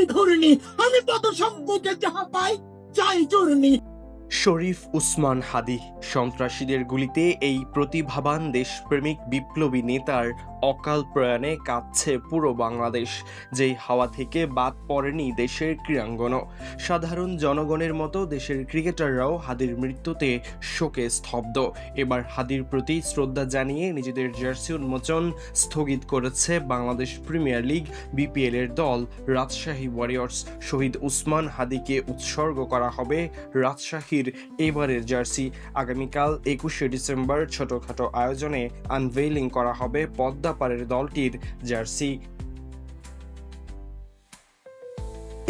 আমি ধরিনি আমি কত সম্মুখে যাহা পাই চাই চূর্ণি শরীফ উসমান হাদি। সন্ত্রাসীদের গুলিতে এই প্রতিভাবান দেশপ্রেমিক বিপ্লবী নেতার অকাল প্রয়াণে কাঁদছে পুরো বাংলাদেশ। যেই হাওয়া থেকে বাদ পড়েনি দেশের ক্রীড়াঙ্গনও। সাধারণ জনগণের মতো দেশের ক্রিকেটাররাও হাদির মৃত্যুতে শোকে স্তব্ধ। এবার হাদির প্রতি শ্রদ্ধা জানিয়ে নিজেদের জার্সি উন্মোচন স্থগিত করেছে বাংলাদেশ প্রিমিয়ার লিগ বিপিএল এর দল, রাজশাহী ওয়ারিয়র্স। শহীদ উসমান হাদিকে উৎসর্গ করা হবে রাজশাহীর এবারের জার্সি। আগামীকাল একুশে ডিসেম্বর ছোটখাটো আয়োজনে আনভেইলিং করা হবে পদ্মাপাড়ের দলটির জার্সি।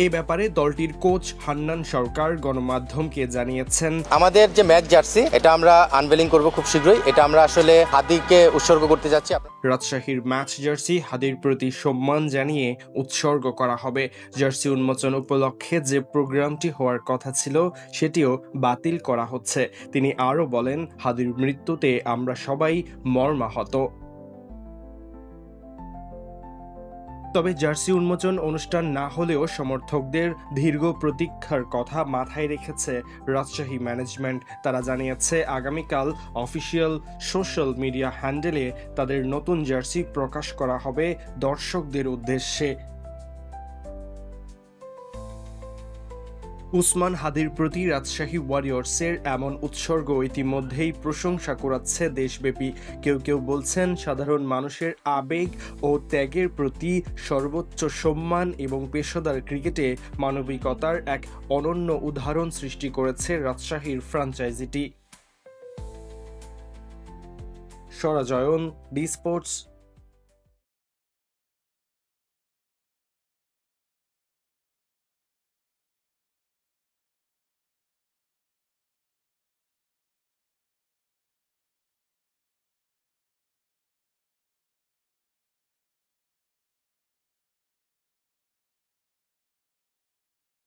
এ ব্যাপারে দলটির কোচ হান্নান সরকার গণমাধ্যমকে জানিয়েছেন। আমাদের যে ম্যাচ জার্সি এটা আমরা আনভেলিং করব খুব শীঘ্রই। এটা আমরা আসলে হাদিকে উৎসর্গ করতে যাচ্ছি। রাজশাহীর ম্যাচ জার্সি হাদির প্রতি সম্মান জানিয়ে উৎসর্গ করা হবে। জার্সি উন্মোচন উপলক্ষে যে প্রোগ্রামটি হওয়ার কথা ছিল সেটিও বাতিল করা হচ্ছে। তিনি আরও বলেন হাদির মৃত্যুতে আমরা সবাই মর্মাহত। তবে জার্সি উন্মোচন অনুষ্ঠান না হলেও সমর্থকদের দীর্ঘ প্রতীক্ষার কথা মাথায় রেখেছে রাজশাহী ম্যানেজমেন্ট। তারা জানিয়েছে, আগামীকাল অফিসিয়াল সোশ্যাল মিডিয়া হ্যান্ডেলে তাদের নতুন জার্সি প্রকাশ করা হবে দর্শকদের উদ্দেশ্যে। উসমান হাদির প্রতি রাজশাহী ওয়ারিয়র্সের এমন উৎসর্গ ইতিমধ্যেই প্রশংসা করাচ্ছে দেশব্যাপী। কেউ কেউ বলছেন, সাধারণ মানুষের আবেগ ও ত্যাগের প্রতি সর্বোচ্চ সম্মান এবং পেশাদার ক্রিকেটে মানবিকতার এক অনন্য উদাহরণ সৃষ্টি করেছে রাজশাহীর ফ্র্যাঞ্চাইজিটি সরাজয়ন ডি স্পোর্টস।